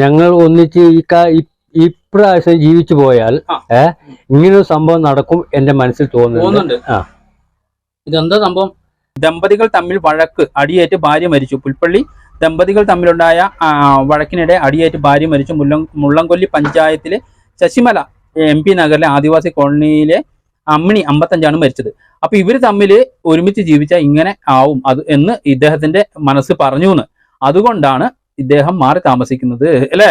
ഞങ്ങൾ ഒന്നിച്ച് ഈ ഇപ്രാവശ്യം ജീവിച്ചു പോയാൽ ഇങ്ങനൊരു സംഭവം നടക്കും എന്റെ മനസ്സിൽ തോന്നുന്നുണ്ട്. ഇതെന്താ സംഭവം? ദമ്പതികൾ തമ്മിൽ വഴക്ക് അടിയേറ്റ് ഭാര്യ മരിച്ചു. പുൽപ്പള്ളി ദമ്പതികൾ തമ്മിലുണ്ടായ വഴക്കിനിടെ അടിയേറ്റ് ഭാര്യ മരിച്ചു. മുല്ലം മുള്ളംകൊല്ലി പഞ്ചായത്തിലെ ശശിമല എം പി നഗറിലെ ആദിവാസി കോളനിയിലെ അമ്മിണി അമ്പത്തഞ്ചാണ് മരിച്ചത്. അപ്പൊ ഇവർ തമ്മിൽ ഒരുമിച്ച് ജീവിച്ചാൽ ഇങ്ങനെ ആവും. അത് എന്ന് ഇദ്ദേഹത്തിന്റെ മനസ്സ് പറഞ്ഞു എന്ന് അതുകൊണ്ടാണ് ഇദ്ദേഹം മാറി താമസിക്കുന്നത് അല്ലേ?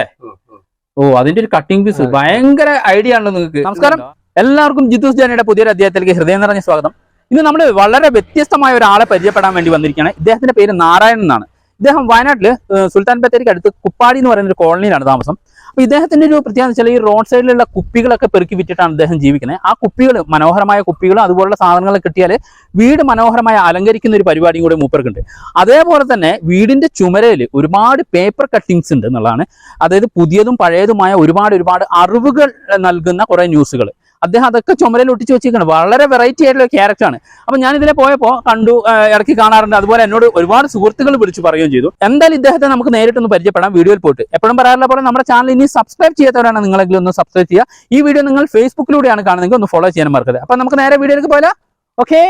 ഓ അതിന്റെ ഒരു കട്ടിംഗ് പീസ്. ഭയങ്കര ഐഡിയ ആണല്ലോ നിങ്ങൾക്ക്. നമസ്കാരം. എല്ലാവർക്കും ജിതൂസ് ജാനിയുടെ പുതിയൊരു അധ്യായത്തിലേക്ക് ഹൃദയം നിറഞ്ഞ സ്വാഗതം. ഇന്ന് നമ്മൾ വളരെ വ്യത്യസ്തമായ ഒരാളെ പരിചയപ്പെടാൻ വേണ്ടി വന്നിരിക്കുകയാണ്. ഇദ്ദേഹത്തിന്റെ പേര് നാരായണൻ എന്നാണ്. ഇദ്ദേഹം വയനാട്ടിൽ സുൽത്താൻ ബത്തേരിക്ക് അടുത്ത് കുപ്പാടി എന്ന് പറയുന്ന ഒരു കോളനിയിലാണ് താമസം. അപ്പൊ ഇദ്ദേഹത്തിന്റെ ഒരു പ്രത്യേകത വെച്ചാൽ ഈ റോഡ് സൈഡിലുള്ള കുപ്പികളൊക്കെ പെറുക്കി വിറ്റിട്ടാണ് അദ്ദേഹം ജീവിക്കുന്നത്. ആ കുപ്പികൾ മനോഹരമായ കുപ്പികളും അതുപോലുള്ള സാധനങ്ങൾ കിട്ടിയാൽ വീട് മനോഹരമായി അലങ്കരിക്കുന്ന ഒരു പരിപാടിയും കൂടെ മൂപ്പർക്കുണ്ട്. അതേപോലെ തന്നെ വീടിന്റെ ചുമരയിൽ ഒരുപാട് പേപ്പർ കട്ടിങ്സ് ഉണ്ട് എന്നുള്ളതാണ്. അതായത് പുതിയതും പഴയതുമായ ഒരുപാട് ഒരുപാട് അറിവുകൾ നൽകുന്ന കുറെ ന്യൂസുകൾ അദ്ദേഹം അതൊക്കെ ചുമരയിൽ ഒട്ടിച്ച് വെച്ചിരിക്കുന്നത് വളരെ വെറൈറ്റി ആയിട്ടുള്ള ക്യാരക്ടറാണ് അപ്പൊ ഞാൻ ഇതിനെ പോയപ്പോൾ കണ്ടു ഇറക്കി കാണാറുണ്ട്. അതുപോലെ എന്നോട് ഒരുപാട് സുഹൃത്തുക്കൾ വിളിച്ചു പറയുകയും ചെയ്തു. എന്തായാലും ഇദ്ദേഹത്തെ നമുക്ക് നേരിട്ടൊന്ന് പരിചയപ്പെടാം വീഡിയോയിൽ പോയിട്ട്. എപ്പോഴും പറയാറുള്ള പോലെ നമ്മുടെ ചാനൽ ഇനി സബ്സ്ക്രൈബ് ചെയ്യാത്തവരാണ് നിങ്ങളെങ്കിലും ഒന്ന് സബ്സ്ക്രൈബ് ചെയ്യുക. ഈ വീഡിയോ നിങ്ങൾ ഫേസ്ബുക്കിലൂടെയാണ് കാണുന്നതെങ്കിൽ ഒന്ന് ഫോളോ ചെയ്യാൻ മറക്കരുത്. അപ്പൊ നമുക്ക് നേരെ വീഡിയോയിലേക്ക് പോയാലോ? ഓക്കേ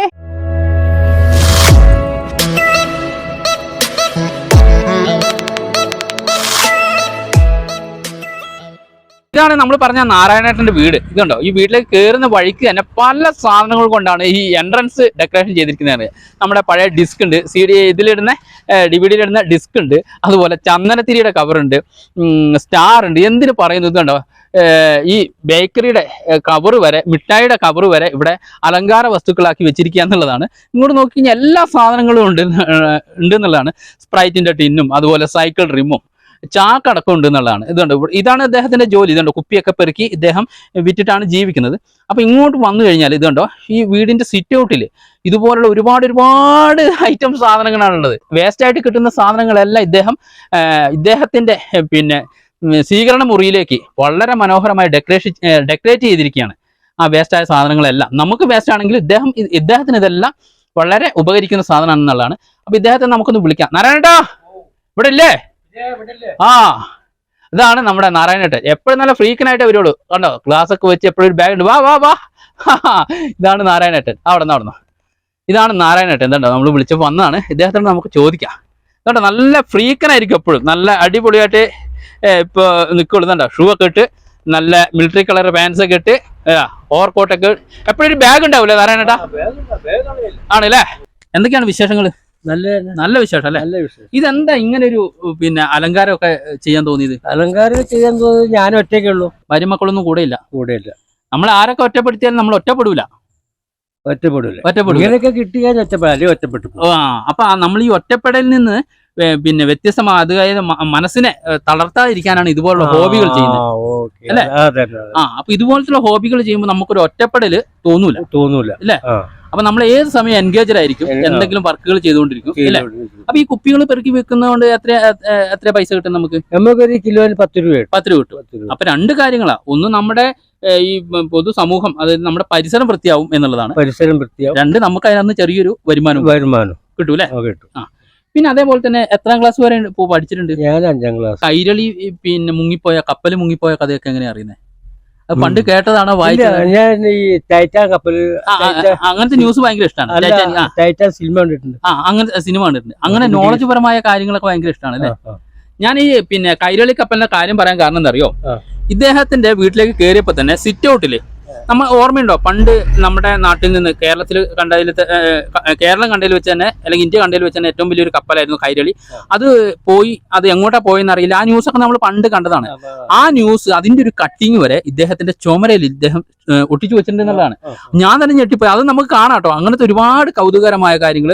ഇതാണ് നമ്മൾ പറഞ്ഞ നാരായണേട്ടന്റെ വീട്. ഇതുണ്ടോ? ഈ വീട്ടിലേക്ക് കയറുന്ന വഴിക്ക് തന്നെ പല സാധനങ്ങൾ കൊണ്ടാണ് ഈ എൻട്രൻസ് ഡെക്കറേഷൻ ചെയ്തിരിക്കുന്നത് നമ്മുടെ പഴയ ഡിസ്ക് ഉണ്ട്. സി ഡി ഇതിലിടുന്ന ഡി വി ഡിയിലിടുന്ന ഡിസ്ക് ഉണ്ട്. അതുപോലെ ചന്ദനത്തിരിയുടെ കവറുണ്ട് സ്റ്റാർ ഉണ്ട്. എന്തിനു പറയുന്നത് ഇതുണ്ടോ? ഈ ബേക്കറിയുടെ കവർ വരെ മിഠായിയുടെ കവർ വരെ ഇവിടെ അലങ്കാര വസ്തുക്കളാക്കി വെച്ചിരിക്കുക എന്നുള്ളതാണ്. ഇങ്ങോട്ട് നോക്കി കഴിഞ്ഞാൽ എല്ലാ സാധനങ്ങളും ഉണ്ട് ഉണ്ട് എന്നുള്ളതാണ്. സ്പ്രൈറ്റിന്റെ ടിന്നും അതുപോലെ സൈക്കിൾ റിമ്മും ചാക്കടക്കം ഉണ്ട് എന്നുള്ളതാണ് ഇതുണ്ട്. ഇതാണ് അദ്ദേഹത്തിന്റെ ജോലി. ഇതുണ്ട്. കുപ്പിയൊക്കെ പെറുക്കി ഇദ്ദേഹം വിറ്റിട്ടാണ് ജീവിക്കുന്നത്. അപ്പൊ ഇങ്ങോട്ട് വന്നു കഴിഞ്ഞാൽ ഇതുണ്ടോ? ഈ വീടിന്റെ സിറ്റ് ഔട്ടിൽ ഇതുപോലുള്ള ഒരുപാട് ഒരുപാട് ഐറ്റം സാധനങ്ങളാണുള്ളത്. വേസ്റ്റ് ആയിട്ട് കിട്ടുന്ന സാധനങ്ങളെല്ലാം ഇദ്ദേഹം ഇദ്ദേഹത്തിന്റെ പിന്നെ സ്വീകരണ മുറിയിലേക്ക് വളരെ മനോഹരമായി ഡെക്കറേഷൻ ഡെക്കറേറ്റ് ചെയ്തിരിക്കുകയാണ്. ആ വേസ്റ്റായ സാധനങ്ങളെല്ലാം. നമുക്ക് വേസ്റ്റ് ആണെങ്കിൽ ഇദ്ദേഹം ഇദ്ദേഹത്തിന് ഇതെല്ലാം വളരെ ഉപകരിക്കുന്ന സാധനമാണെന്നുള്ളതാണ്. അപ്പൊ ഇദ്ദേഹത്തെ നമുക്കൊന്ന് വിളിക്കാം. നാരായണേട്ടാ ഇവിടെ ഇല്ലേ? ആ ഇതാണ് നമ്മുടെ നാരായണേട്ടൻ. എപ്പോഴും നല്ല ഫ്രീക്കനായിട്ട് വരുള്ളൂ. കണ്ടോ? ഗ്ലാസ് ഒക്കെ വെച്ച് എപ്പോഴും ഒരു ബാഗ് ഉണ്ട്. വാ വാ വാ. ഇതാണ് നാരായണേട്ടൻ. അവിടെ നിന്ന് അവിടെ ഇതാണ് നാരായണേട്ടൻ. എന്താണ്ടോ നമ്മൾ വിളിച്ചപ്പോൾ വന്നതാണ്. ഇദ്ദേഹത്തോട് നമുക്ക് ചോദിക്കാം. എന്താണ്ടോ നല്ല ഫ്രീക്കനായിരിക്കും എപ്പോഴും. നല്ല അടിപൊളിയായിട്ട് ഇപ്പോൾ നിൽക്കുള്ളൂ കണ്ടോ ഷൂ ഒക്കെ ഇട്ട് നല്ല മിലിറ്ററി കളർ പാൻസ് ഒക്കെ ഇട്ട് ഓവർകോട്ടൊക്കെ എപ്പോഴും ഒരു ബാഗ് ഉണ്ടാവില്ലേ നാരായണേട്ടാ? ആണല്ലേ? എന്തൊക്കെയാണ് വിശേഷങ്ങൾ നല്ല നല്ല വിശേഷം അല്ലേ? നല്ല വിശേഷം. ഇതെന്താ ഇങ്ങനെ ഒരു പിന്നെ അലങ്കാരമൊക്കെ ചെയ്യാൻ തോന്നിയത്? അലങ്കാരം ചെയ്യാൻ തോന്നിയത് ഞാൻ ഒറ്റയ്ക്കേ ഉള്ളൂ. മരുമക്കളൊന്നും കൂടെ ഇല്ല കൂടെയില്ല. നമ്മൾ ആരൊക്കെ ഒറ്റപ്പെടുത്തിയാലും നമ്മൾ ഒറ്റപ്പെടൂല? ഒറ്റപ്പെടൂല. ഒറ്റപ്പെടൂല. ഇങ്ങനെയൊക്കെ കിട്ടിയാൽ ഒറ്റപ്പെടാം. അല്ലെങ്കിൽ ഒറ്റപ്പെട്ടു. ആ അപ്പൊ നമ്മൾ ഈ ഒറ്റപ്പെടലിൽ നിന്ന് പിന്നെ വ്യത്യസ്തമായ അതായത് മനസ്സിനെ തളർത്താതിരിക്കാനാണ് ഇതുപോലുള്ള ഹോബികൾ ചെയ്യുന്നത്. അല്ലെ. ആ അപ്പൊ ഇതുപോലത്തെ ഹോബികൾ ചെയ്യുമ്പോൾ നമുക്കൊരു ഒറ്റപ്പെടൽ തോന്നൂല. തോന്നൂല. അല്ലേ. അപ്പൊ നമ്മൾ ഏത് സമയം എൻഗേജഡ് ആയിരിക്കും എന്തെങ്കിലും വർക്കുകൾ ചെയ്തുകൊണ്ടിരിക്കും അല്ലേ? അപ്പൊ ഈ കുപ്പികൾ പെറുക്കി വെക്കുന്നതുകൊണ്ട് എത്ര എത്ര പൈസ കിട്ടും നമുക്ക്? നമുക്ക് ഒരു കിലോയിൽ പത്ത് രൂപ പത്ത് രൂപ കിട്ടും. അപ്പൊ രണ്ട് കാര്യങ്ങളാ. ഒന്ന് നമ്മുടെ ഈ പൊതുസമൂഹം അതായത് നമ്മുടെ പരിസരം വൃത്തിയാവും എന്നുള്ളതാണ്. പരിസരം വൃത്തിയാവും. രണ്ട് നമുക്ക് അതിനകത്ത് ചെറിയൊരു വരുമാനം വരുമാനം. കിട്ടൂലേ കിട്ടും. ആ, പിന്നെ അതേപോലെ തന്നെ എത്രാം ക്ലാസ് വരെ പഠിച്ചിട്ടുണ്ട്? ഞാൻ അഞ്ചാം ക്ലാസ് കൈരളി പിന്നെ മുങ്ങിപ്പോയ കപ്പൽ മുങ്ങിപ്പോയ കഥയൊക്കെ എങ്ങനെയാ അറിയുന്നത് പണ്ട് കേട്ടതാണോ വായിച്ചത് ഞാൻ ഈ കപ്പൽ അങ്ങനത്തെ ന്യൂസ് ഭയങ്കര ഇഷ്ടമാണ് സിനിമ കണ്ടിട്ടുണ്ട്. ആ അങ്ങനത്തെ സിനിമ കണ്ടിട്ടുണ്ട്. അങ്ങനെ നോളജ് പരമായ കാര്യങ്ങളൊക്കെ ഭയങ്കര ഇഷ്ടമാണ് അല്ലേ. ഞാൻ ഈ പിന്നെ കൈരളി കപ്പലിന്റെ കാര്യം പറയാൻ കാരണം എന്താ അറിയോ ഇദ്ദേഹത്തിന്റെ വീട്ടിലേക്ക് കയറിയപ്പോ തന്നെ സിറ്റ് ഔട്ടിൽ നമ്മൾ ഓർമ്മയുണ്ടോ? പണ്ട് നമ്മുടെ നാട്ടിൽ നിന്ന് കേരളത്തിൽ കണ്ടതിൽ കേരളം കണ്ടതിൽ വെച്ച് തന്നെ അല്ലെങ്കിൽ ഇന്ത്യ കണ്ടതിൽ വെച്ച് തന്നെ ഏറ്റവും വലിയൊരു കപ്പലായിരുന്നു കൈരളി. അത് പോയി അത് എങ്ങോട്ടാ പോയെന്ന് അറിയില്ല. ആ ന്യൂസ് ഒക്കെ നമ്മൾ പണ്ട് കണ്ടതാണ്. ആ ന്യൂസ് അതിന്റെ ഒരു കട്ടിങ് വരെ ഇദ്ദേഹത്തിന്റെ ചുമരയിൽ ഇദ്ദേഹം ഒട്ടിച്ചു വെച്ചിട്ടുണ്ടെന്നുള്ളതാണ് ഞാൻ തന്നെ ഞെട്ടിപ്പോയി. അത് നമുക്ക് കാണാം കേട്ടോ. അങ്ങനത്തെ ഒരുപാട് കൗതുകരമായ കാര്യങ്ങൾ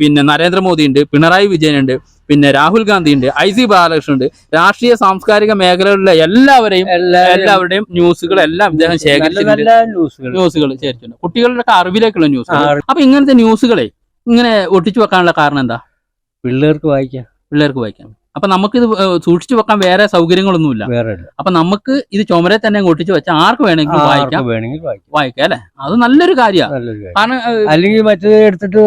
പിന്നെ നരേന്ദ്രമോദി ഉണ്ട് പിണറായി വിജയൻ ഉണ്ട് പിന്നെ രാഹുൽ ഗാന്ധി ഉണ്ട് ഐ സി ബാലകൃഷ്ണൻ ഉണ്ട്. രാഷ്ട്രീയ സാംസ്കാരിക മേഖലകളിലെ എല്ലാവരെയും എല്ലാവരുടെയും ന്യൂസുകൾ എല്ലാം ഇദ്ദേഹം ശേഖരിച്ചിട്ടുണ്ട്. ന്യൂസുകൾ. ശേഖരിച്ചിട്ടുണ്ട്. കുട്ടികളുടെ അറിവിലേക്കുള്ള ന്യൂസ് അപ്പൊ ഇങ്ങനത്തെ ന്യൂസുകളെ ഇങ്ങനെ ഒട്ടിച്ചു വെക്കാനുള്ള കാരണം എന്താ? പിള്ളേർക്ക് വായിക്കാം. പിള്ളേർക്ക് വായിക്കാൻ അപ്പൊ നമുക്കിത് ഇത് സൂക്ഷിച്ചു വെക്കാൻ വേറെ സൗകര്യങ്ങളൊന്നുമില്ല. വേറെ. അപ്പൊ നമുക്ക് ഇത് ചുമരെ തന്നെ ഒട്ടിച്ചു വെച്ചാൽ ആർക്ക് വേണമെങ്കിലും വായിക്കാം. വേണമെങ്കിൽ വായിക്കാം. അല്ലെ? അത് നല്ലൊരു കാര്യമാണ് കാരണം അല്ലെങ്കിൽ മറ്റേ എടുത്തിട്ട്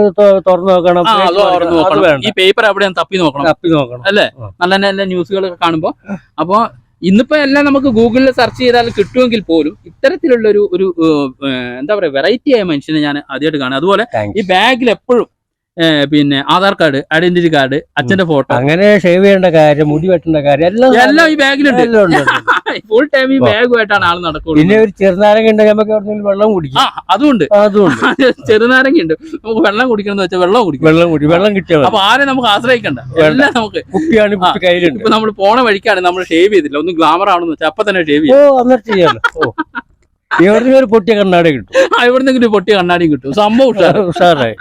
തുറന്നു നോക്കണം. തുറന്ന് ഈ പേപ്പർ എവിടെയാണ് തപ്പി നോക്കണം. തപ്പി നോക്കണം. അല്ലേ? നല്ല നല്ല ന്യൂസുകളൊക്കെ കാണുമ്പോൾ അപ്പോ ഇന്നിപ്പോ എല്ലാം നമുക്ക് ഗൂഗിളിൽ സെർച്ച് ചെയ്താൽ കിട്ടുമെങ്കിൽ പോലും ഇത്തരത്തിലുള്ള ഒരു ഒരു എന്താ പറയാ വെറൈറ്റി ആയ മനുഷ്യനെ ഞാൻ ആദ്യമായിട്ട് കാണും അതുപോലെ ഈ ബാഗിൽ എപ്പോഴും പിന്നെ ആധാർ കാർഡ് ഐഡന്റിറ്റി കാർഡ് അച്ഛന്റെ ഫോട്ടോ. അങ്ങനെ ഷേവ് ചെയ്യേണ്ട കാര്യം മുടി വെട്ടേണ്ട കാര്യം എല്ലാം എല്ലാം ഈ ബാഗിലുണ്ട്. ഫുൾ ടൈം ഈ ബാഗുമായിട്ടാണ് ആൾ നടക്കുന്നത് പിന്നെ ഒരു ചെറുനാരങ്ങ ഉണ്ടെങ്കിൽ നമുക്ക് എവിടെയെങ്കിലും വെള്ളം കുടിക്കും. അതുണ്ട്. അതുകൊണ്ട് ചെറുനാരങ്ങ ഉണ്ട് നമുക്ക് വെള്ളം കുടിക്കണം എന്ന് വെച്ചാൽ വെള്ളം കുടിക്കും. വെള്ളം കുടി വെള്ളം കിട്ടിയാൽ. അപ്പൊ ആരെ നമുക്ക് ആശ്രയിക്കണ്ട. എല്ലാം നമുക്ക് കുപ്പിയാണ് കുപ്പി കയ്യിലുണ്ട്. ഇപ്പൊ നമ്മൾ പോണ വഴിക്കാണ് നമ്മൾ ഷേവ് ചെയ്തില്ല. ഒന്ന് ഗ്ലാമർ ആണെന്ന് വെച്ചാൽ അപ്പൊ തന്നെ ഷേവ് ചെയ്യാം. ചെയ്യാലോ. ഒരു പൊട്ടിയ കണ്ണാടി കിട്ടും. എവിടുന്നെങ്കിലും പൊട്ടിയ കണ്ണാടിയും കിട്ടും. സംഭവം ഉഷാറ്. ഉഷാറായി.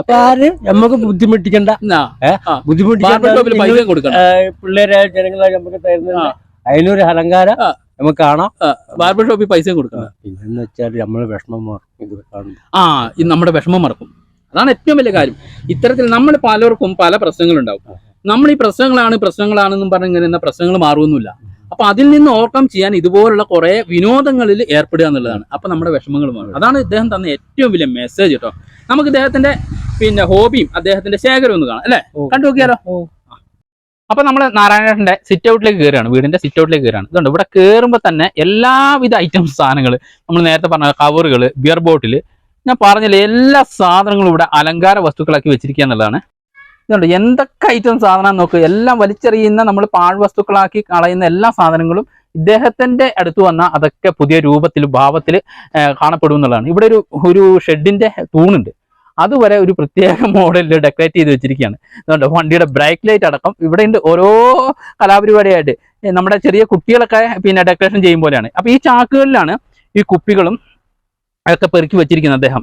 അപ്പൊ ആരും നമുക്ക് ബുദ്ധിമുട്ടിക്കണ്ട. ബുദ്ധിമുട്ടിക്കണ്ട. പിള്ളേരെ ജനങ്ങളെ നമുക്ക് തരുന്നുണ്ട്. അതിനൊരു അലങ്കാരം. നമുക്ക് കാണാം. ബാർബർ ഷോപ്പിൽ പൈസ കൊടുക്കണം. പിന്നെന്ന് വെച്ചാൽ നമ്മൾ വിഷമം മറക്കും. ആ ഇത് നമ്മുടെ വിഷമം മറക്കും. അതാണ് ഏറ്റവും വലിയ കാര്യം. ഇത്തരത്തിൽ നമ്മൾ പലർക്കും പല പ്രശ്നങ്ങളുണ്ടാവും. നമ്മൾ ഈ പ്രശ്നങ്ങളാണ് പ്രശ്നങ്ങളാണെന്നും പറഞ്ഞ് ഇങ്ങനെ പ്രശ്നങ്ങൾ മാറുമൊന്നുമില്ല അപ്പൊ അതിൽ നിന്ന് ഓവർകം ചെയ്യാൻ ഇതുപോലുള്ള കുറെ വിനോദങ്ങളിൽ ഏർപ്പെടുക എന്നുള്ളതാണ്. അപ്പൊ നമ്മുടെ വിഷമങ്ങൾ മാറും. അതാണ് ഇദ്ദേഹം തന്ന ഏറ്റവും വലിയ മെസ്സേജ് കേട്ടോ നമുക്ക് ഇദ്ദേഹത്തിന്റെ പിന്നെ ഹോബിയും അദ്ദേഹത്തിന്റെ ശേഖരം ഒന്ന് കാണാം അല്ലെ? കണ്ടു നോക്കിയാലോ. അപ്പൊ നമ്മൾ നാരായണേട്ടന്റെ സിറ്റ് ഔട്ടിലേക്ക് കയറുകയാണ് വീടിന്റെ സിറ്റ് ഔട്ടിലേക്ക് കയറുകയാണ് ഇതുണ്ട് ഇവിടെ കയറുമ്പോൾ തന്നെ എല്ലാവിധ ഐറ്റം സാധനങ്ങൾ നമ്മൾ നേരത്തെ പറഞ്ഞ കവറുകൾ ബിയർ ബോട്ടിൽ ഞാൻ പറഞ്ഞില്ലേ എല്ലാ സാധനങ്ങളും ഇവിടെ അലങ്കാര വസ്തുക്കളാക്കി വെച്ചിരിക്കുക എന്നുള്ളതാണ്. ഇതുണ്ട് എന്തൊക്കെ ഐറ്റം സാധനം നോക്ക് എല്ലാം വലിച്ചെറിയുന്ന നമ്മൾ പാഴ് വസ്തുക്കളാക്കി കളയുന്ന എല്ലാ സാധനങ്ങളും ഇദ്ദേഹത്തിന്റെ അടുത്ത് വന്നാൽ അതൊക്കെ പുതിയ രൂപത്തിൽ ഭാവത്തിൽ കാണപ്പെടും എന്നുള്ളതാണ്. ഇവിടെ ഒരു ഒരു ഷെഡിന്റെ തൂണുണ്ട്. അതുവരെ ഒരു പ്രത്യേക മോഡലിൽ ഡെക്കറേറ്റ് ചെയ്ത് വെച്ചിരിക്കുകയാണ്. അതുകൊണ്ട് വണ്ടിയുടെ ബ്രേക്ക് ലൈറ്റ് അടക്കം. ഇവിടെ ഉണ്ട് ഓരോ കലാപരിപാടിയായിട്ട്. നമ്മുടെ ചെറിയ കുട്ടികളൊക്കെ പിന്നെ ഡെക്കറേഷൻ ചെയ്യും പോലെയാണ്. അപ്പൊ ഈ ചാക്കുകളിലാണ് ഈ കുപ്പികളും അതൊക്കെ പെറുക്കി വെച്ചിരിക്കുന്നത് അദ്ദേഹം.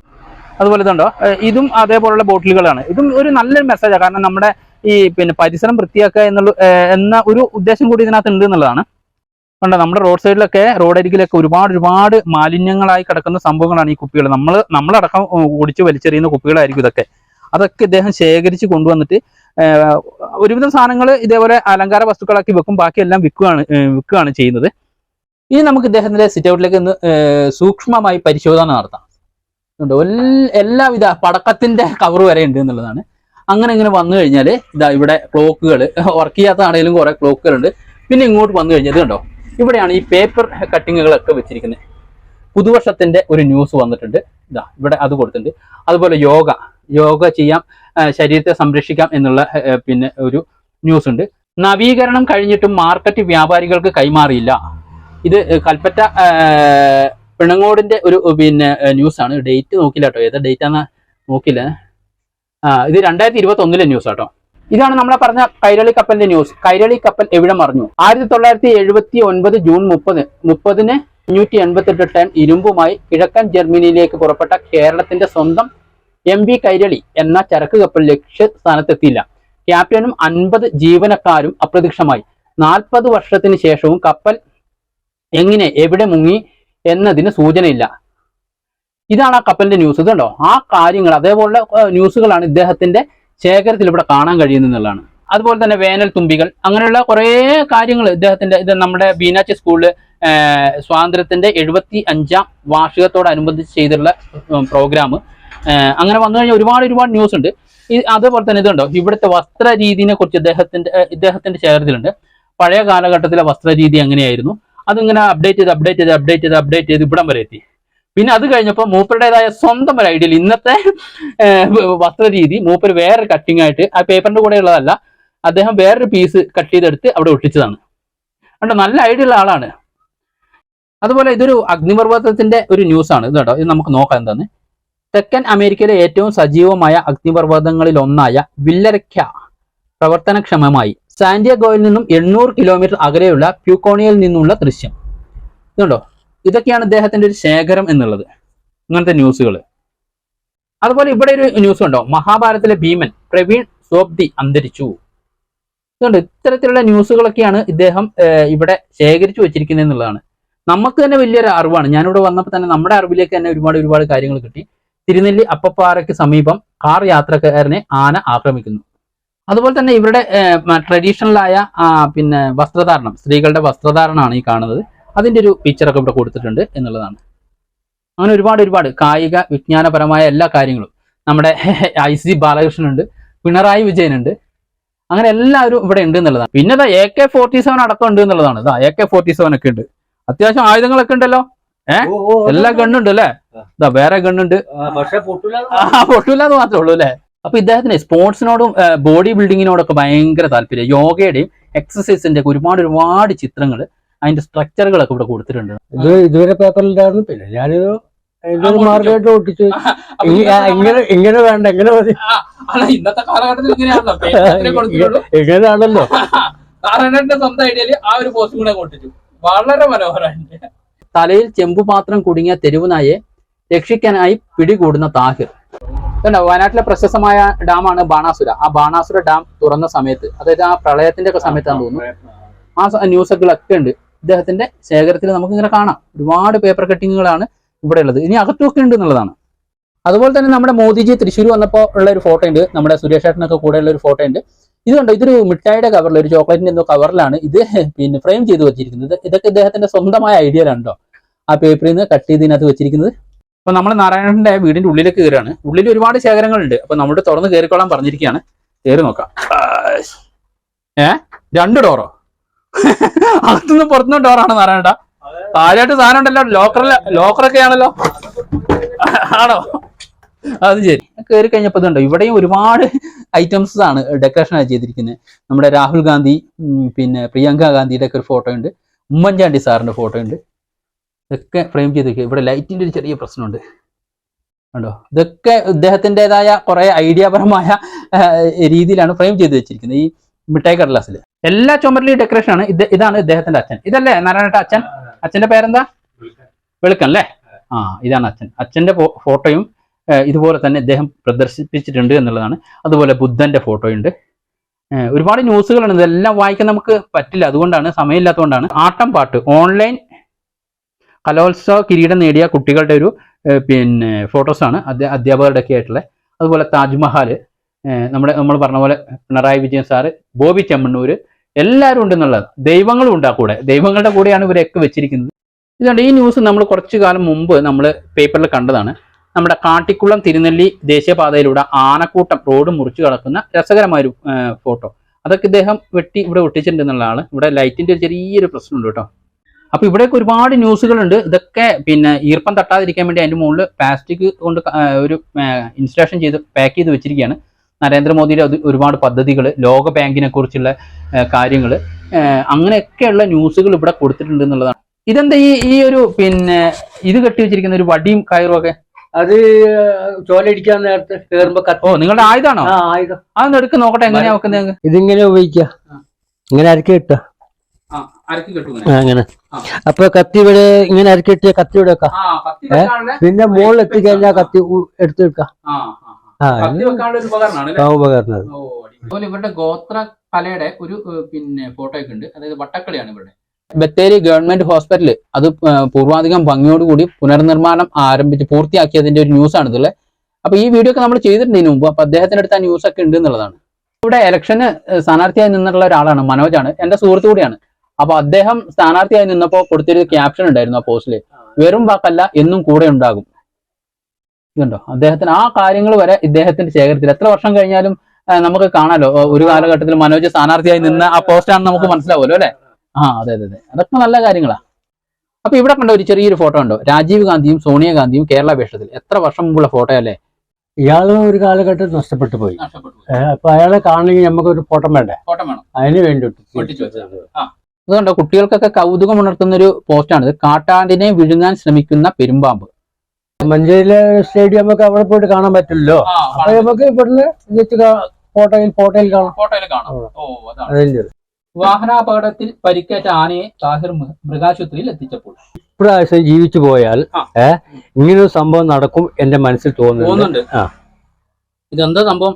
അതുപോലെ തന്നെ ഇതും അതേപോലുള്ള ബോട്ടിലുകളാണ്. ഇതും ഒരു നല്ലൊരു മെസ്സേജാണ് കാരണം നമ്മുടെ ഈ പിന്നെ പരിസരം വൃത്തിയാക്കുക എന്നുള്ള എന്ന ഒരു ഉദ്ദേശം കൂടി ഇതിനകത്ത് ഉണ്ട് എന്നുള്ളതാണ്. കണ്ടോ നമ്മുടെ റോഡ് സൈഡിലൊക്കെ റോഡരികിലൊക്കെ ഒരുപാട് ഒരുപാട് മാലിന്യങ്ങളായി കിടക്കുന്ന സംഭവങ്ങളാണ് ഈ കുപ്പികൾ. നമ്മൾ നമ്മളടക്കം ഓടിച്ച് വലിച്ചെറിയുന്ന കുപ്പികളായിരിക്കും ഇതൊക്കെ. അതൊക്കെ ഇദ്ദേഹം ശേഖരിച്ച് കൊണ്ടുവന്നിട്ട് ഒരുവിധം സാധനങ്ങൾ ഇതേപോലെ അലങ്കാര വസ്തുക്കളാക്കി വെക്കും ബാക്കിയെല്ലാം വിൽക്കുകയാണ് വിൽക്കുകയാണ് ചെയ്യുന്നത്. ഇനി നമുക്ക് ഇദ്ദേഹത്തിന്റെ സിറ്റ് ഔട്ടിലേക്ക് ഒന്ന് സൂക്ഷ്മമായി പരിശോധന നടത്താം. എല്ലാവിധ പടക്കത്തിന്റെ കവർ വരെ ഉണ്ട് എന്നുള്ളതാണ്. അങ്ങനെ ഇങ്ങനെ വന്നു കഴിഞ്ഞാൽ ഇതാ ഇവിടെ ക്ലോക്കുകൾ വർക്ക് ചെയ്യാത്തതാണെങ്കിലും കുറെ ക്ലോക്കുകൾ ഉണ്ട് പിന്നെ ഇങ്ങോട്ട് വന്നു കഴിഞ്ഞത് കണ്ടോ ഇവിടെയാണ് ഈ പേപ്പർ കട്ടിങ്ങുകളൊക്കെ വെച്ചിരിക്കുന്നത് പുതുവർഷത്തിന്റെ ഒരു ന്യൂസ് വന്നിട്ടുണ്ട്. ഇതാ ഇവിടെ അത് കൊടുത്തിട്ടുണ്ട്. അതുപോലെ യോഗ യോഗ ചെയ്യാം ശരീരത്തെ സംരക്ഷിക്കാം എന്നുള്ള പിന്നെ ഒരു ന്യൂസ് ഉണ്ട്. നവീകരണം കഴിഞ്ഞിട്ടും മാർക്കറ്റ് വ്യാപാരികൾക്ക് കൈമാറിയില്ല. ഇത് കൽപ്പറ്റ പിണങ്ങോടിന്റെ ഒരു പിന്നെ ന്യൂസ് ആണ്. ഡേറ്റ് നോക്കില്ല കേട്ടോ. ഏതാ ഡേറ്റ് ആണെന്ന് നോക്കില്ല ഇത് രണ്ടായിരത്തി ഇരുപത്തി ഒന്നിലെ ന്യൂസ് ആട്ടോ. ഇതാണ് നമ്മളെ പറഞ്ഞ കൈരളി കപ്പലിന്റെ ന്യൂസ് കൈരളി കപ്പൽ എവിടെ മറിഞ്ഞു? ആയിരത്തി തൊള്ളായിരത്തി എഴുപത്തി ഒൻപത് ജൂൺ മുപ്പത് മുപ്പതിന് അഞ്ഞൂറ്റി എൺപത്തെട്ട് ടൺ ഇരുമ്പുമായി കിഴക്കൻ ജർമ്മനിയിലേക്ക് പുറപ്പെട്ട കേരളത്തിന്റെ സ്വന്തം എം വി കൈരളി എന്ന ചരക്ക് കപ്പൽ ലക്ഷ്യ സ്ഥാനത്തെത്തിയില്ല. ക്യാപ്റ്റനും അൻപത് ജീവനക്കാരും അപ്രത്യക്ഷമായി. നാൽപ്പത് വർഷത്തിന് ശേഷവും കപ്പൽ എങ്ങനെ എവിടെ മുങ്ങി എന്നതിന് സൂചനയില്ല. ഇതാണ് ആ കപ്പലിന്റെ ന്യൂസ് ഇതുണ്ടോ? ആ കാര്യങ്ങൾ അതേപോലെ ന്യൂസുകളാണ് ഇദ്ദേഹത്തിന്റെ ശേഖരത്തിൽ ഇവിടെ കാണാൻ കഴിയുന്നതാണ് അതുപോലെ തന്നെ വേനൽ തുമ്പികൾ അങ്ങനെയുള്ള കുറേ കാര്യങ്ങൾ ഇദ്ദേഹത്തിന്റെ ഇത് നമ്മുടെ ബീനാച്ചി സ്കൂളിൽ സ്വാതന്ത്ര്യത്തിന്റെ എഴുപത്തി അഞ്ചാം വാർഷികത്തോടനുബന്ധിച്ച് ചെയ്തിട്ടുള്ള പ്രോഗ്രാം. അങ്ങനെ വന്നു കഴിഞ്ഞാൽ ഒരുപാട് ഒരുപാട് ന്യൂസ് ഉണ്ട്. ഈ അതേപോലെ തന്നെ ഇതുണ്ടോ? ഇവിടുത്തെ വസ്ത്ര കുറിച്ച് ഇദ്ദേഹത്തിന്റെ ഇദ്ദേഹത്തിന്റെ ശേഖരത്തിലുണ്ട്. പഴയ കാലഘട്ടത്തിലെ വസ്ത്രരീതി എങ്ങനെയായിരുന്നു? അതിങ്ങനെ അപ്ഡേറ്റ് ചെയ്ത് അപ്ഡേറ്റ് ചെയ്ത് അപ്ഡേറ്റ് ചെയ്ത് അപ്ഡേറ്റ് ചെയ്ത് ഇവിടം വരെ എത്തി. പിന്നെ അത് കഴിഞ്ഞപ്പോൾ മൂപ്പരുടേതായ സ്വന്തം ഒരു ഐഡിയയിൽ ഇന്നത്തെ വസ്ത്ര വസ്ത്രരീതി മൂപ്പർ വേറൊരു കട്ടിംഗ് ആയിട്ട് ആ പേപ്പറിന്റെ കൂടെ ഉള്ളതല്ല അദ്ദേഹം വേറൊരു പീസ് കട്ട് ചെയ്തെടുത്ത് അവിടെ ഒട്ടിച്ചതാണ്. അതുകൊണ്ട് നല്ല ഐഡിയ ഉള്ള ആളാണ്. അതുപോലെ ഇതൊരു അഗ്നിപർവതത്തിന്റെ ഒരു ന്യൂസ് ആണ്. ഇത് കേട്ടോ ഇത് നമുക്ക് നോക്കാം എന്താന്ന്. തെക്കൻ അമേരിക്കയിലെ ഏറ്റവും സജീവമായ അഗ്നിപർവതങ്ങളിൽ ഒന്നായ വില്ലരക്ക പ്രവർത്തനക്ഷമമായി സാന്റിയഗോയിൽ നിന്നും എണ്ണൂറ് കിലോമീറ്റർ അകലെയുള്ള പ്യൂക്കോണിയയിൽ നിന്നുള്ള ദൃശ്യം. ഇതുണ്ടോ ഇതൊക്കെയാണ് ഇദ്ദേഹത്തിന്റെ ഒരു ശേഖരം എന്നുള്ളത്. ഇങ്ങനത്തെ ന്യൂസുകൾ അതുപോലെ ഇവിടെ ഒരു ന്യൂസ് ഉണ്ടോ മഹാഭാരതത്തിലെ ഭീമൻ പ്രവീൺ സോബ്ദി അന്തരിച്ചു. ഇതുകൊണ്ട് ഇത്തരത്തിലുള്ള ന്യൂസുകളൊക്കെയാണ് ഇദ്ദേഹം ഇവിടെ ശേഖരിച്ചു വെച്ചിരിക്കുന്നത് എന്നുള്ളതാണ്. നമുക്ക് തന്നെ വലിയൊരു അറിവാണ്. ഞാനിവിടെ വന്നപ്പോൾ തന്നെ നമ്മുടെ അറിവിലേക്ക് തന്നെ ഒരുപാട് ഒരുപാട് കാര്യങ്ങൾ കിട്ടി. തിരുനെല്ലി അപ്പപ്പാറയ്ക്ക് സമീപം കാർ യാത്രക്കാരനെ ആന ആക്രമിക്കുന്നു. അതുപോലെ തന്നെ ഇവരുടെ ട്രഡീഷണലായ പിന്നെ വസ്ത്രധാരണം സ്ത്രീകളുടെ വസ്ത്രധാരണമാണ് ഈ കാണുന്നത്. അതിന്റെ ഒരു പിക്ചറൊക്കെ ഇവിടെ കൊടുത്തിട്ടുണ്ട് എന്നുള്ളതാണ്. അങ്ങനെ ഒരുപാട് ഒരുപാട് കായിക വിജ്ഞാനപരമായ എല്ലാ കാര്യങ്ങളും. നമ്മുടെ ഐ സി ബാലകൃഷ്ണൻ ഉണ്ട് പിണറായി വിജയൻ ഉണ്ട് അങ്ങനെ എല്ലാവരും ഇവിടെ ഉണ്ട് എന്നുള്ളതാണ്. പിന്നെ ദാ എ കെ ഫോർട്ടി സെവൻ അടക്കം ഉണ്ട് എന്നുള്ളതാണ്. ഇതാ എ കെ ഫോർട്ടി സെവൻ ഒക്കെ ഉണ്ട്. അത്യാവശ്യം ആയുധങ്ങളൊക്കെ ഉണ്ടല്ലോ. ഏഹ് എല്ലാ ഗണ്ണുണ്ട് അല്ലേ? ഇതാ വേറെ ഗണ്ണുണ്ട്. ആ പൊട്ടൂലെന്ന് മാത്രമേ ഉള്ളൂ അല്ലേ? അപ്പൊ ഇദ്ദേഹത്തിന് സ്പോർട്സിനോടും ബോഡി ബിൽഡിങ്ങിനോടൊക്കെ ഭയങ്കര താല്പര്യം. യോഗയുടെയും എക്സസൈസിന്റെ ഒക്കെ ഒരുപാട് ഒരുപാട് ചിത്രങ്ങൾ അതിന്റെ സ്ട്രക്ചറുകളൊക്കെ ഇവിടെ കൊടുത്തിട്ടുണ്ട്. ഇത് ഇതുവരെ പേപ്പറിലുണ്ടായിരുന്നു പിന്നെ ഞാനിത് ഇതൊരു ഒട്ടിച്ചു. മാർഗമായിട്ട് ഒട്ടിച്ചു. ഇങ്ങനെ ഇങ്ങനെ വേണ്ട എങ്ങനെ മതി. ഇന്നത്തെ കാലഘട്ടത്തിൽ ഇങ്ങനെയാണല്ലോ. എങ്ങനെയാണല്ലോ നാരായണന്റെ സ്വന്തം ഐഡിയയിൽ ആ ഒരു പോസ്റ്റ് കൂടെ കൊണ്ടിട്ടു വളരെ മനോഹരമാണ് തലയിൽ ചെമ്പുപാത്രം കുടുങ്ങിയ തെരുവുനായെ രക്ഷിക്കാനായി പിടികൂടുന്ന താഹിർ. കണ്ടോ വയനാട്ടിലെ പ്രശസ്തമായ ഡാമാണ് ബാണാസുര. ആ ബാണാസുര ഡാം തുറന്ന സമയത്ത് അതായത് ആ പ്രളയത്തിന്റെ ഒക്കെ സമയത്താന്ന് തോന്നുന്നു. ആ ന്യൂസുകളൊക്കെ ന്യൂസൊക്കെ ഉണ്ട്. ഇദ്ദേഹത്തിന്റെ ശേഖരത്തിൽ നമുക്ക് ഇങ്ങനെ കാണാം. ഒരുപാട് പേപ്പർ കട്ടിങ്ങുകളാണ് ഇവിടെ ഉള്ളത് ഇനി അകത്തുമൊക്കെ ഉണ്ട് എന്നുള്ളതാണ് അതുപോലെ തന്നെ നമ്മുടെ മോദിജി തൃശ്ശൂർ വന്നപ്പോൾ ഉള്ള ഒരു ഫോട്ടോ ഉണ്ട്. നമ്മുടെ സുരേഷ് ഏട്ടനൊക്കെ കൂടെ ഉള്ള ഒരു ഫോട്ടോ ഉണ്ട്. ഇത് കണ്ടോ? ഇതൊരു മിഠായിയുടെ കവറിൽ ഒരു ചോക്ലേറ്റിന്റെ എന്തോ കവറിലാണ് ഇത് പിന്നെ ഫ്രെയിം ചെയ്ത് വെച്ചിരിക്കുന്നത്. ഇതൊക്കെ ഇദ്ദേഹത്തിന്റെ സ്വന്തമായ ഐഡിയയിലാണ് ആ പേപ്പറിൽ നിന്ന് കട്ട് ചെയ്ത് ഇതിനകത്ത് വെച്ചിരിക്കുന്നത്. അപ്പൊ നമ്മൾ നാരായണന്റെ വീടിന്റെ ഉള്ളിലേക്ക് കയറുകയാണ്. ഉള്ളിൽ ഒരുപാട് ശേഖരങ്ങളുണ്ട്. അപ്പൊ നമ്മുടെ തുറന്ന് കയറിക്കോളാൻ പറഞ്ഞിരിക്കുകയാണ്. കയറി നോക്കാം. ഏ? രണ്ട് ഡോറോ അകത്തുനിന്ന് പുറത്തുനിന്ന് ഡോറാണ് നാരായണ താഴെയായിട്ട് സാധനം ഉണ്ടല്ലോ ലോക്കറിൽ ലോക്കറൊക്കെ ആണല്ലോ. ആണോ? അത് ശരി. കയറി കഴിഞ്ഞപ്പോ ഇതുണ്ടോ? ഇവിടെയും ഒരുപാട് ഐറ്റംസ് ആണ് ഡെക്കറേഷൻ ആയി ചെയ്തിരിക്കുന്നത് നമ്മുടെ രാഹുൽ ഗാന്ധി പിന്നെ പ്രിയങ്ക ഗാന്ധിയുടെ ഒക്കെ ഒരു ഫോട്ടോ ഉണ്ട്. ഉമ്മൻചാണ്ടി സാറിന്റെ ഫോട്ടോ ഉണ്ട്. ഇതൊക്കെ ഫ്രെയിം ചെയ്തിരിക്കുക ഇവിടെ ലൈറ്റിന്റെ ഒരു ചെറിയ പ്രശ്നമുണ്ട്. കണ്ടോ? ഇതൊക്കെ ഇദ്ദേഹത്തിന്റെതായ കുറെ ഐഡിയാപരമായ രീതിയിലാണ് ഫ്രെയിം ചെയ്ത് വെച്ചിരിക്കുന്നത് ഈ മിഠായി കടലാസിൽ എല്ലാ ചുമരിലും ഡെക്കറേഷൻ ആണ്. ഇത് ഇതാണ് ഇദ്ദേഹത്തിന്റെ അച്ഛൻ. ഇതല്ലേ നാരായണട്ട അച്ഛൻ? അച്ഛന്റെ പേരെന്താ? വെളുക്കൻ. അല്ലേ? ആ. ഇതാണ് അച്ഛൻ. അച്ഛന്റെ ഫോട്ടോയും ഇതുപോലെ തന്നെ ഇദ്ദേഹം പ്രദർശിപ്പിച്ചിട്ടുണ്ട് എന്നുള്ളതാണ്. അതുപോലെ ബുദ്ധന്റെ ഫോട്ടോ ഉണ്ട് ഒരുപാട് ന്യൂസുകളാണ് ഇതെല്ലാം വായിക്കാൻ നമുക്ക് പറ്റില്ല. അതുകൊണ്ടാണ് സമയമില്ലാത്തതുകൊണ്ടാണ്. ആട്ടം പാട്ട് ഓൺലൈൻ കലോത്സവ കിരീടം നേടിയ കുട്ടികളുടെ ഒരു പിന്നെ ഫോട്ടോസാണ് അധ്യാപകരുടെ ഒക്കെ ആയിട്ടുള്ള. അതുപോലെ താജ്മഹൽ ഏഹ്, നമ്മുടെ നമ്മൾ പറഞ്ഞ പോലെ പിണറായി വിജയൻ സാറ് ബോബി ചെമ്മണ്ണൂര് എല്ലാവരും ഉണ്ടെന്നുള്ളത് ദൈവങ്ങളും ഉണ്ട് കൂടെ. ദൈവങ്ങളുടെ കൂടെയാണ് ഇവരെയൊക്കെ വെച്ചിരിക്കുന്നത്. ഇതുകൊണ്ട് ഈ ന്യൂസ് നമ്മൾ കുറച്ചു കാലം മുമ്പ് നമ്മൾ പേപ്പറിൽ കണ്ടതാണ്. നമ്മുടെ കാട്ടിക്കുളം തിരുനെല്ലി ദേശീയപാതയിലൂടെ ആനക്കൂട്ടം റോഡ് മുറിച്ചു കടക്കുന്ന രസകരമായൊരു ഫോട്ടോ. അതൊക്കെ ഇദ്ദേഹം വെട്ടി ഇവിടെ ഒട്ടിച്ചിട്ടുണ്ട് എന്നുള്ളതാണ് ഇവിടെ ലൈറ്റിന്റെ ചെറിയൊരു പ്രശ്നമുണ്ട് കേട്ടോ. അപ്പൊ ഇവിടെയൊക്കെ ഒരുപാട് ന്യൂസുകളുണ്ട്. ഇതൊക്കെ പിന്നെ ഈർപ്പം തട്ടാതിരിക്കാൻ വേണ്ടി അതിന്റെ മുകളിൽ പ്ലാസ്റ്റിക് കൊണ്ട് ഒരു ഇൻസ്റ്റാളേഷൻ ചെയ്ത് പാക്ക് ചെയ്ത് വെച്ചിരിക്കുകയാണ്. നരേന്ദ്രമോദിയുടെ അത് ഒരുപാട് പദ്ധതികൾ ലോക ബാങ്കിനെ കുറിച്ചുള്ള കാര്യങ്ങൾ അങ്ങനെയൊക്കെയുള്ള ന്യൂസുകൾ ഇവിടെ കൊടുത്തിട്ടുണ്ട് എന്നുള്ളതാണ്. ഇതെന്താ ഈ ഈ ഒരു പിന്നെ ഇത് കെട്ടി വെച്ചിരിക്കുന്ന ഒരു വടിയും കയറും ഒക്കെ? അത് ചോലടിക്കാൻ നേരത്തെ കേറുമ്പോ കത്തി. ഓ നിങ്ങളുടെ ആയുധാണോ ആയുധം. അതൊന്ന് എടുക്ക് നോക്കട്ടെ എങ്ങനെയാ വെക്കുന്നത് ഇതിങ്ങനെ ഉപയോഗിക്കുക. ഇങ്ങനെ അരക്കി കിട്ടുക. അങ്ങനെ. അപ്പൊ കത്തി ഇവിടെ ഇങ്ങനെ അരക്കിട്ട് കത്തി ഇവിടെ വെക്കാം. പിന്നെ മുകളിൽ എത്തിക്കഴിഞ്ഞാൽ കത്തി എടുത്തു വെക്കാം. ഉപകരണം അതുപോലെ ഇവരുടെ ഗോത്ര കലയുടെ ഒരു പിന്നെ ഫോട്ടോ ഒക്കെ ഉണ്ട്. അതായത് വട്ടക്കളിയാണ് ഇവരുടെ. ബത്തേരി ഗവൺമെന്റ് ഹോസ്പിറ്റൽ അത് പൂർവാധികം ഭംഗിയോടുകൂടി പുനർനിർമ്മാണം ആരംഭിച്ച് പൂർത്തിയാക്കിയതിന്റെ ഒരു ന്യൂസ് ആണ് ഇതുള്ളത് അപ്പൊ ഈ വീഡിയോ ഒക്കെ നമ്മൾ ചെയ്തിട്ടുണ്ട് ഇതിനു മുമ്പ്. അപ്പൊ അദ്ദേഹത്തിന്റെ അടുത്ത് ആ ന്യൂസ് ഒക്കെ ഉണ്ട് എന്നുള്ളതാണ്. ഇവിടെ ഇലക്ഷന് സ്ഥാനാർത്ഥിയായി നിന്നുള്ള ഒരാളാണ് മനോജാണ് എന്റെ സുഹൃത്തു കൂടിയാണ്. അപ്പൊ അദ്ദേഹം സ്ഥാനാർത്ഥിയായി നിന്നപ്പോൾ കൊടുത്തൊരു ക്യാപ്ഷൻ ഉണ്ടായിരുന്നു ആ പോസ്റ്റിൽ വെറും വാക്കല്ല എന്നും കൂടെ ഉണ്ടാകും. ഇതുണ്ടോ? അദ്ദേഹത്തിന് ആ കാര്യങ്ങൾ വരെ ഇദ്ദേഹത്തിന്റെ ശേഖരത്തിൽ എത്ര വർഷം കഴിഞ്ഞാലും നമുക്ക് കാണാലോ. ഒരു കാലഘട്ടത്തിൽ മനോജ് സ്ഥാനാർത്ഥിയായി നിന്ന് ആ പോസ്റ്റാണ് നമുക്ക് മനസ്സിലാവുമല്ലോ അല്ലെ? ആ അതെ അതെ അതെ. അതൊക്കെ നല്ല കാര്യങ്ങളാ. അപ്പൊ ഇവിടെ കണ്ട ഒരു ചെറിയൊരു ഫോട്ടോ ഉണ്ടോ രാജീവ് ഗാന്ധിയും സോണിയാഗാന്ധിയും കേരള വേഷത്തിൽ എത്ര വർഷം മുമ്പുള്ള ഫോട്ടോ അല്ലേ? ഇയാൾ ഒരു കാലഘട്ടത്തിൽ നഷ്ടപ്പെട്ടു പോയി. അപ്പൊ അയാളെ കാണണമെങ്കിൽ നമുക്ക് ഒരു ഫോട്ടോ വേണ്ടേ അതിന് വേണ്ടി. അതുകൊണ്ടോ കുട്ടികൾക്കൊക്കെ കൗതുകം ഉണർത്തുന്ന ഒരു പോസ്റ്റാണ് കാട്ടാടിനെ വിഴുങ്ങാൻ ശ്രമിക്കുന്ന പെരുമ്പാമ്പ്. മഞ്ചേരിയിലെ സ്റ്റേഡിയം ഒക്കെ അവിടെ പോയിട്ട് കാണാൻ പറ്റില്ലല്ലോ? അപ്പൊ നമുക്ക് ഇവിടുന്ന് ജസ്റ്റ് ഫോട്ടോയിൽ ഫോട്ടോയിൽ കാണാം. ഫോട്ടോയിൽ കാണാം. ഓ അതാണ്. വാഹനാപകടത്തിൽ പരിക്കേറ്റ ആനയെ താഹിർ മൃഗാശുപത്രിയിൽ എത്തിച്ചപ്പോൾ. ഇപ്രാവശ്യം ജീവിച്ചു പോയാൽ ഇങ്ങനൊരു സംഭവം നടക്കും എന്റെ മനസ്സിൽ തോന്നുന്നുണ്ട്. ഇതെന്താ സംഭവം?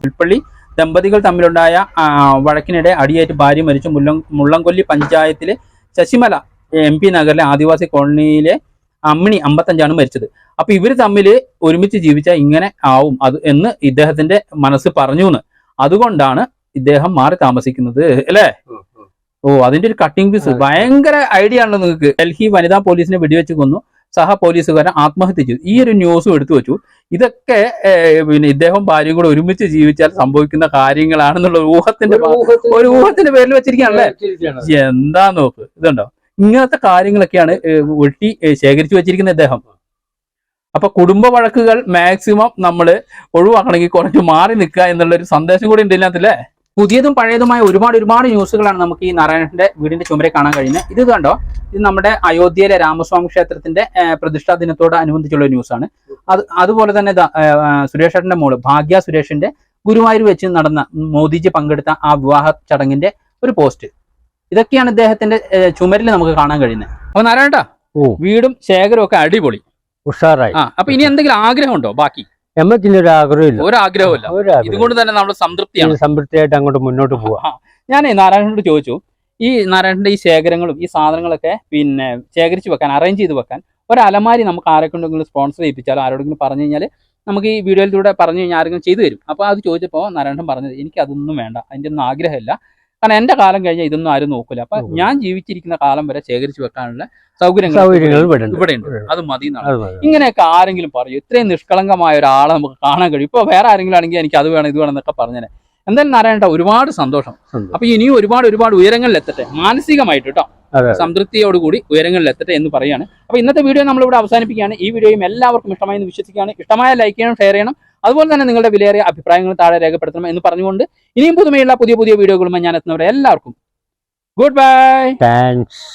പുൽപ്പള്ളി ദമ്പതികൾ തമ്മിലുണ്ടായ വഴക്കിനിടെ അടിയേറ്റ് ഭാര്യ മരിച്ചു. മുള്ളം മുള്ളംകൊല്ലി പഞ്ചായത്തിലെ ശശിമല എം പി നഗറിലെ ആദിവാസി കോളനിയിലെ അമ്മിണി അമ്പത്തഞ്ചാണ് മരിച്ചത്. അപ്പൊ ഇവർ തമ്മിൽ ഒരുമിച്ച് ജീവിച്ചാൽ ഇങ്ങനെ ആവും അത് എന്ന് ഇദ്ദേഹത്തിന്റെ മനസ്സ് പറഞ്ഞു എന്ന് അതുകൊണ്ടാണ് ഇദ്ദേഹം മാറി താമസിക്കുന്നത് അല്ലേ? ഓ അതിന്റെ ഒരു കട്ടിംഗ് പീസ് ഭയങ്കര ഐഡിയ ആണല്ലോ നിങ്ങൾക്ക്. ഡൽഹി വനിതാ പോലീസിനെ വെടിവെച്ച് കൊന്നു. സഹ പോലീസുകാരൻ ആത്മഹത്യ ചെയ്തു ഈ ഒരു ന്യൂസും എടുത്തു വെച്ചു. ഇതൊക്കെ പിന്നെ ഇദ്ദേഹം ഭാര്യയും കൂടെ ഒരുമിച്ച് ജീവിച്ചാൽ സംഭവിക്കുന്ന കാര്യങ്ങളാണെന്നുള്ള ഊഹത്തിന്റെ ഒരു ഊഹത്തിന്റെ പേരിൽ വെച്ചിരിക്കുകയാണല്ലേ? എന്താ നോക്ക്? ഇതുണ്ടോ? ഇങ്ങനത്തെ കാര്യങ്ങളൊക്കെയാണ് വെട്ടി ശേഖരിച്ചു വെച്ചിരിക്കുന്നത് അദ്ദേഹം അപ്പൊ കുടുംബ വഴക്കുകൾ മാക്സിമം നമ്മൾ ഒഴിവാക്കണമെങ്കിൽ കുറച്ച് മാറി നിൽക്കുക എന്നുള്ള ഒരു സന്ദേശം കൂടി ഉണ്ട് ഇതിനകത്തല്ലേ പുതിയതും പഴയതുമായ ഒരുപാട് ഒരുപാട് ന്യൂസുകളാണ് നമുക്ക് ഈ നാരായണന്റെ വീടിന്റെ ചുമരെ കാണാൻ കഴിയുന്നത്. ഇത് കണ്ടോ? ഇത് നമ്മുടെ അയോധ്യയിലെ രാമസ്വാമി ക്ഷേത്രത്തിന്റെ പ്രതിഷ്ഠാ ദിനത്തോട് അനുബന്ധിച്ചുള്ള ന്യൂസാണ്. അത് അതുപോലെ തന്നെ സുരേഷ് ഏട്ടന്റെ മോൾ ഭാഗ്യ സുരേഷിന്റെ ഗുരുവായൂർ വെച്ച് നടന്ന മോദിജി പങ്കെടുത്ത ആ വിവാഹ ചടങ്ങിന്റെ ഒരു പോസ്റ്റ്. ഇതൊക്കെയാണ് ഇദ്ദേഹത്തിന്റെ ചുമരിൽ നമുക്ക് കാണാൻ കഴിയുന്നത്. അപ്പൊ നാരായണ. വീടും ശേഖരവും ഒക്കെ അടിപൊളി. ഉഷാറായി. ആ അപ്പൊ ഇനി എന്തെങ്കിലും ആഗ്രഹം ഉണ്ടോ ബാക്കി നമുക്കിനി ഒരു ആഗ്രഹമില്ല. ഒരു ആഗ്രഹമില്ല ഇതുകൊണ്ട് തന്നെ നമ്മൾ സംതൃപ്തിയാണ്. സംതൃപ്തിയായിട്ട് അങ്ങോട്ട് മുന്നോട്ട് പോവാം. ഞാൻ നാരായണനോട് ചോദിച്ചു ഈ നാരായണന്റെ ഈ ശേഖരങ്ങളും ഈ സാധനങ്ങളൊക്കെ പിന്നെ ശേഖരിച്ച് വെക്കാൻ അറേഞ്ച് ചെയ്ത് വെക്കാൻ ഒരു അലമാരി നമുക്ക് ആരെക്കൊണ്ടെങ്കിലും സ്പോൺസർ ചെയ്യിപ്പിച്ചാലോ ആരോടെങ്കിലും പറഞ്ഞു കഴിഞ്ഞാൽ നമുക്ക് ഈ വീഡിയോയിലൂടെ പറഞ്ഞു കഴിഞ്ഞാൽ ആരെങ്കിലും ചെയ്തു തരും. അപ്പോൾ അത് ചോദിച്ചപ്പോൾ നാരായണൻ പറഞ്ഞത് എനിക്ക് അതൊന്നും വേണ്ട അതിന്റെ ഒന്നും ആഗ്രഹമില്ല. കാരണം എന്റെ കാലം കഴിഞ്ഞാൽ ഇതൊന്നും ആരും നോക്കില്ല അപ്പൊ ഞാൻ ജീവിച്ചിരിക്കുന്ന കാലം വരെ ശേഖരിച്ചു വെക്കാനുള്ള സൗകര്യങ്ങൾ ഇവിടെ ഉണ്ട്. അത് മതി. എന്നാണ് ഇങ്ങനെയൊക്കെ ആരെങ്കിലും പറയും. ഇത്രയും നിഷ്കളങ്കമായ ഒരാളെ നമുക്ക് കാണാൻ കഴിയും. ഇപ്പൊ വേറെ ആരെങ്കിലും ആണെങ്കിൽ എനിക്ക് അത് വേണം ഇത് വേണം എന്നൊക്കെ പറഞ്ഞേ എന്തായാലും നാരായണ ഒരുപാട് സന്തോഷം. അപ്പൊ ഇനിയും ഒരുപാട് ഒരുപാട് ഉയരങ്ങളിൽ എത്തട്ടെ. മാനസികമായിട്ട് കേട്ടോ. സംതൃപ്തിയോടുകൂടി ഉയരങ്ങളിൽ എത്തട്ടെ എന്ന് പറയാണ്. അപ്പൊ ഇന്നത്തെ വീഡിയോ നമ്മൾ ഇവിടെ അവസാനിപ്പിക്കുകയാണ്. ഈ വീഡിയോയും എല്ലാവർക്കും ഇഷ്ടമായി എന്ന് വിശ്വസിക്കുകയാണ്. ഇഷ്ടമായ ലൈക്ക് ചെയ്യണം ഷെയർ ചെയ്യണം. അതുപോലെ തന്നെ നിങ്ങളുടെ വിലയേറിയ അഭിപ്രായങ്ങൾ താഴെ രേഖപ്പെടുത്തണം എന്ന് പറഞ്ഞുകൊണ്ട് ഇനിയും പുതുമയുള്ള പുതിയ പുതിയ വീഡിയോകളുമായി ഞാൻ എത്തുന്നവരെ എല്ലാവർക്കും. Good bye thanks